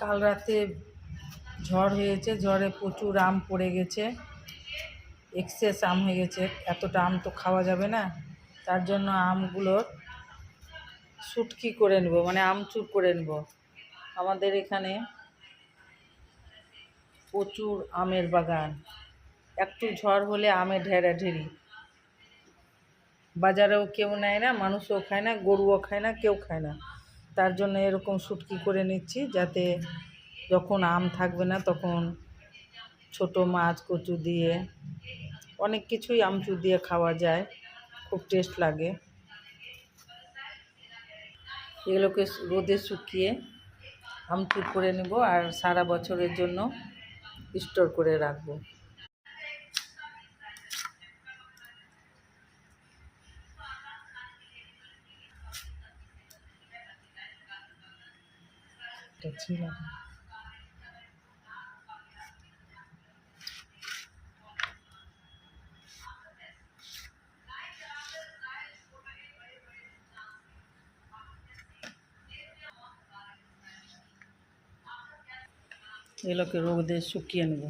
কাল রাতে ঝড় হয়েছে, ঝড়ে প্রচুর আম পড়ে গেছে। এক্সেস আম হয়ে গেছে, এতটা আম তো খাওয়া যাবে না। তার জন্য আমগুলোর শুটকি করে নেব মানে আমচুর করে নেব। আমাদের এখানে প্রচুর আমের বাগান। একটু ঝড় হলে ঢেরা ঢেরি বাজারেও কেউ নেয় না, মানুষও খায় না, গরুও খায় না, কেউ খায় না। তার জন্য এরকম শুটকি করে নিচ্ছি যাতে যখন আম থাকবে না তখন ছোট মাছ, কচু দিয়ে অনেক কিছুই আমচুর দিয়ে খাওয়া যায়। খুব টেস্ট লাগে। এগুলোকে রোদে শুকিয়ে আমচুর করে নেব আর সারা বছরের জন্য স্টোর করে রাখব। এটা ছিল না। এগুলোকে রোদে শুকিয়ে নেব